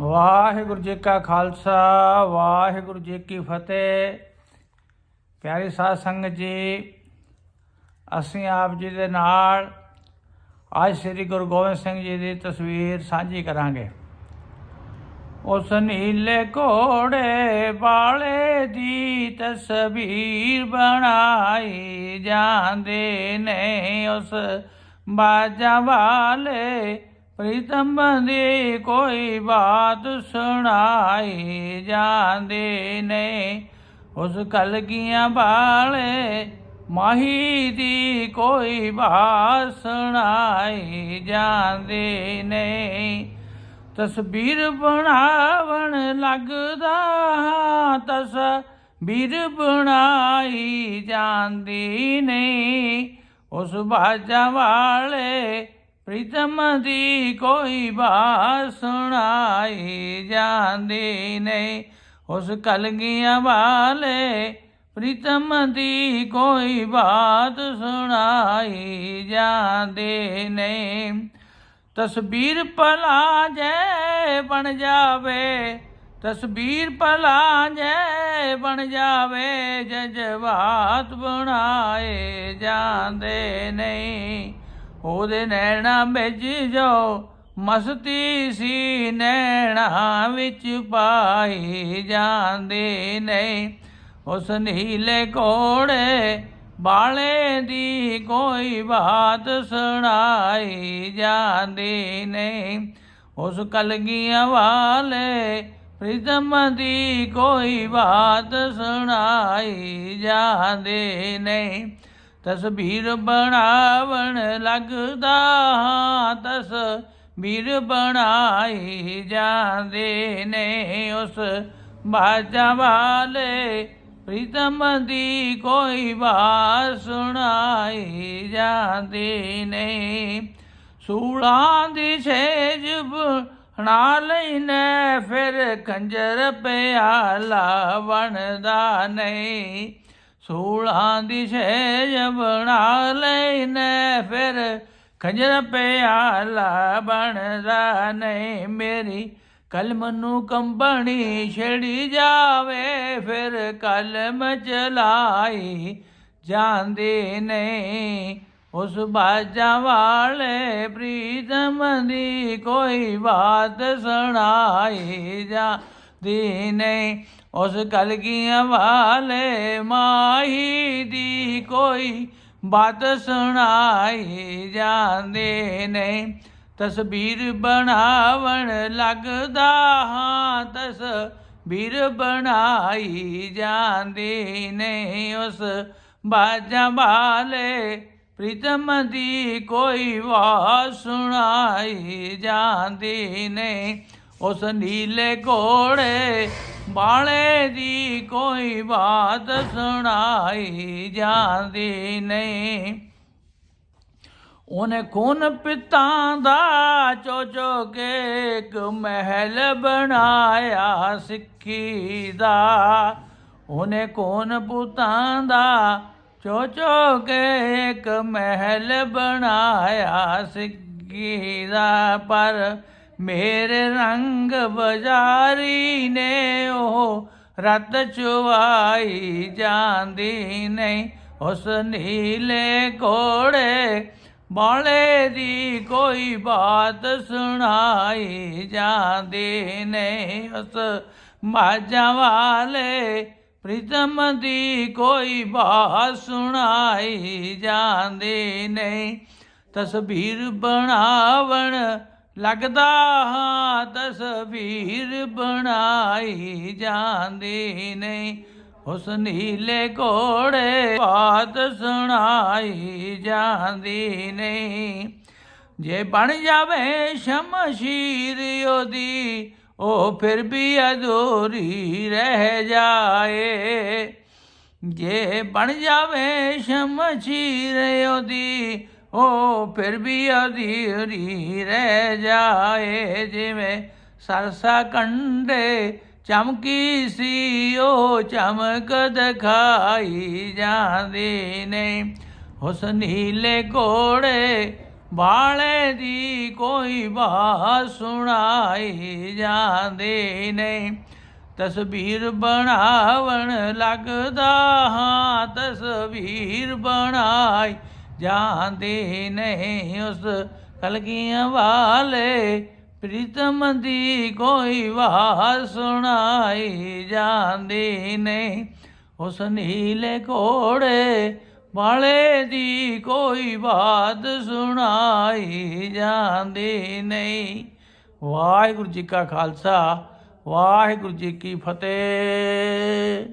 ਵਾਹਿਗੁਰੂ ਜੀ ਕਾ ਖਾਲਸਾ, ਵਾਹਿਗੁਰੂ ਜੀ ਕੀ ਫਤਿਹ। ਪਿਆਰੀ ਸਾਧ ਸੰਗਤ ਜੀ, ਅਸੀਂ ਆਪ ਜੀ ਦੇ ਨਾਲ ਅੱਜ ਸ੍ਰੀ ਗੁਰੂ ਗੋਬਿੰਦ ਸਿੰਘ ਜੀ ਦੀ ਤਸਵੀਰ ਸਾਂਝੀ ਕਰਾਂਗੇ। ਉਸ ਨੀਲੇ ਘੋੜੇ ਵਾਲੇ ਦੀ ਤਸਵੀਰ ਬਣਾਈ ਜਾਂਦੇ ਨੇ। ਉਸ ਬਾਜਾ ਵਾਲੇ ਪ੍ਰੀਤਮ ਦੀ ਕੋਈ ਬਾਤ ਸੁਣਾਈ ਜਾਂਦੇ ਨੇ ਉਸ ਕਲਗੀਆਂ ਵਾਲੇ ਮਾਹੀ ਦੀ ਕੋਈ ਬਾਤ ਸੁਣਾਈ ਜਾਂਦੇ ਨੇ ਤਸਵੀਰ ਬਣਾਵਣ ਲੱਗਦਾ ਤਸ ਵੀਰ ਬਣਾਈ ਜਾਂਦੀ ਨਹੀਂ। ਉਸ ਬਾਜਾ ਵਾਲੇ ਪ੍ਰੀਤਮ ਦੀ ਕੋਈ ਬਾਤ ਸੁਣਾਈ ਜਾਂਦੀ ਨਹੀਂ। ਉਸ ਕਲਗੀਆਂ ਵਾਲੇ ਪ੍ਰੀਤਮ ਦੀ ਕੋਈ ਬਾਤ ਸੁਣਾਈ ਜਾਂਦੇ ਨਹੀਂ। ਤਸਵੀਰ ਭਲਾ ਜੈ ਬਣ ਜਾਵੇ, ਤਸਵੀਰ ਭਲਾ ਜੈ ਬਣ ਜਾਵੇ, ਜਜ਼ਬਾਤ ਬਣਾਏ ਜਾਂਦੇ ਨਹੀਂ। ਉਹਦੇ ਨੈਣਾ ਵਿੱਚ ਜੋ ਮਸਤੀ ਸੀ, ਨੈਣਾ ਵਿੱਚ ਪਾਈ ਜਾਂਦੇ ਨਹੀਂ। ਉਸ ਨੀਲੇ ਕੋੜੇ ਬਾਲੇ ਦੀ ਕੋਈ ਬਾਤ ਸੁਣਾਈ ਜਾਂਦੀ ਨਹੀਂ। ਉਸ ਕਲਗੀਆਂ ਵਾਲੇ ਪ੍ਰੀਤਮ ਦੀ ਕੋਈ ਬਾਤ ਸੁਣਾਈ ਜਾਂਦੀ ਨਹੀਂ। ਤਸਵੀਰ ਬਣਾਵਣ ਲੱਗਦਾ ਤਸ ਵੀਰ ਬਣਾਈ ਜਾਂਦੇ ਨੇ ਉਸ ਬਾਜਾ ਵਾਲੇ। ਪ੍ਰੀਤਮ ਦੀ ਕੋਈ ਬਾਤ ਸੁਣਾਈ ਜਾਂਦੀ ਨਹੀਂ ਸੂਲਾਂ ਦੀ ਛੇਜ ਬਣਾ ਲੈਨੇ, ਫਿਰ ਖੰਜਰ ਪਿਆਲਾ ਬਣਦਾ ਨਹੀਂ। ਸੂਲਾਂ ਦੀ ਛੇਜ ਬਣਾ ਲੈਨੇ, ਫਿਰ ਖੰਜਰ ਪਿਆਲਾ ਬਣਦਾ ਨਹੀਂ। ਮੇਰੀ ਕਲਮ ਨੂੰ ਕੰਬਣੀ ਛੜੀ ਜਾਵੇ, ਫਿਰ ਕਲਮ ਚਲਾਈ ਜਾਂਦੇ ਨਹੀਂ। ਉਸ ਬਾਜਾ ਵਾਲੇ ਪ੍ਰੀਤਮ ਦੀ ਕੋਈ ਬਾਤ ਸੁਣਾਈ ਜਾ ਨਹੀਂ ਉਸ ਕਲਗੀਆਂ ਵਾਲੇ ਮਾਹੀ ਦੀ ਕੋਈ ਬਾਤ ਸੁਣਾਈ ਜਾਂਦੇ ਨਹੀਂ ਤਸਵੀਰ ਬਣਾਵਣ ਲੱਗਦਾ ਹਾਂ ਤਸ ਵੀਰ ਬਣਾਈ ਜਾਂਦੇ ਨੇ, ਉਸ ਬਾਜਾ ਵਾਲੇ ਪ੍ਰੀਤਮ ਦੀ ਕੋਈ ਆਵਾਜ਼ ਸੁਣਾਈ ਜਾਂਦੀ ਨਹੀਂ ਉਸ ਨੀਲੇ ਘੋੜੇ ਬਾਲੇ ਦੀ ਕੋਈ ਬਾਤ ਸੁਣਾਈ ਜਾਂਦੀ ਨਹੀਂ। ਉਹਨੇ ਖੂਨ ਪਿਤਾ ਦਾ ਚੋ ਚੋ ਕੇ ਇੱਕ ਮਹਿਲ ਬਣਾਇਆ ਸਿੱਖੀ ਦਾ। ਉਹਨੇ ਖੂਨ ਪੁੱਤਾਂ ਦਾ ਚੋ ਚੋ ਕੇ ਇੱਕ ਮਹਿਲ ਬਣਾਇਆ ਸਿੱਖੀ ਦਾ। ਪਰ ਮੇਰੇ ਰੰਗ ਬਜ਼ਾਰੀ ਨੇ ਉਹ ਰਤ ਚੁਵਾਈ ਜਾਂਦੀ ਨਹੀਂ। ਉਸ ਨੀਲੇ ਘੋੜੇ ਬਾਲੇ ਦੀ ਕੋਈ ਬਾਤ ਸੁਣਾਈ ਜਾਂਦੀ ਨਹੀਂ। ਉਸ ਮਾਝਾਂ ਵਾਲੇ ਪ੍ਰੀਤਮ ਦੀ ਕੋਈ ਬਾਤ ਸੁਣਾਈ ਜਾਂਦੀ ਨਹੀਂ। ਤਸਵੀਰ ਬਣਾਵਣ ਲੱਗਦਾ ਹਾਂ ਤਸਵੀਰ ਬਣਾਈ ਜਾਂਦੀ ਨਹੀਂ। ਉਸ ਨੀਲੇ ਘੋੜੇ ਬਾਤ ਸੁਣਾਈ ਜਾਂਦੀ ਨਹੀਂ। ਜੇ ਬਣ ਜਾਵੇ ਸ਼ਮਸ਼ੀਰ ਉਹਦੀ, ਉਹ ਫਿਰ ਵੀ ਅਧੂਰੀ ਰਹਿ ਜਾਏ। ਜੇ ਬਣ ਜਾਵੇ ਸ਼ਮਸ਼ੀਰ ਉਹਦੀ ਉਹ ਫਿਰ ਵੀ ਅਧੂਰੀ ਰਹਿ ਜਾਏ, ਜਿਵੇਂ ਸਰਸਾ ਕੰਡੇ ਚਮਕੀ ਸੀ ਉਹ ਚਮਕ ਦਿਖਾਈ ਜਾਂਦੀ ਨੇ ਉਸ ਨੀਲੇ ਘੋੜੇ ਬਾਲੇ ਦੀ ਕੋਈ ਬਾਤ ਸੁਣਾਈ ਜਾਂਦੀ ਨਹੀਂ। ਤਸਵੀਰ ਬਣਾਵਣ ਲੱਗਦਾ ਹਾਂ, ਤਸਵੀਰ ਬਣਾਈ ਜਾਂਦੀ ਨਹੀਂ ਉਸ ਕਲਗੀਆਂ ਵਾਲੇ। ਪ੍ਰੀਤਮ ਦੀ ਕੋਈ ਬਾਤ ਸੁਣਾਈ ਜਾਂਦੀ ਨਹੀਂ ਉਸ ਨੀਲੇ ਘੋੜੇ ਵਾਲੇ ਦੀ ਕੋਈ ਬਾਤ ਸੁਣਾਈ ਜਾਂਦੀ ਨਹੀਂ। ਵਾਹਿਗੁਰੂ ਜੀ ਕਾ ਖਾਲਸਾ, ਵਾਹਿਗੁਰੂ ਜੀ ਕੀ ਫਤਿਹ।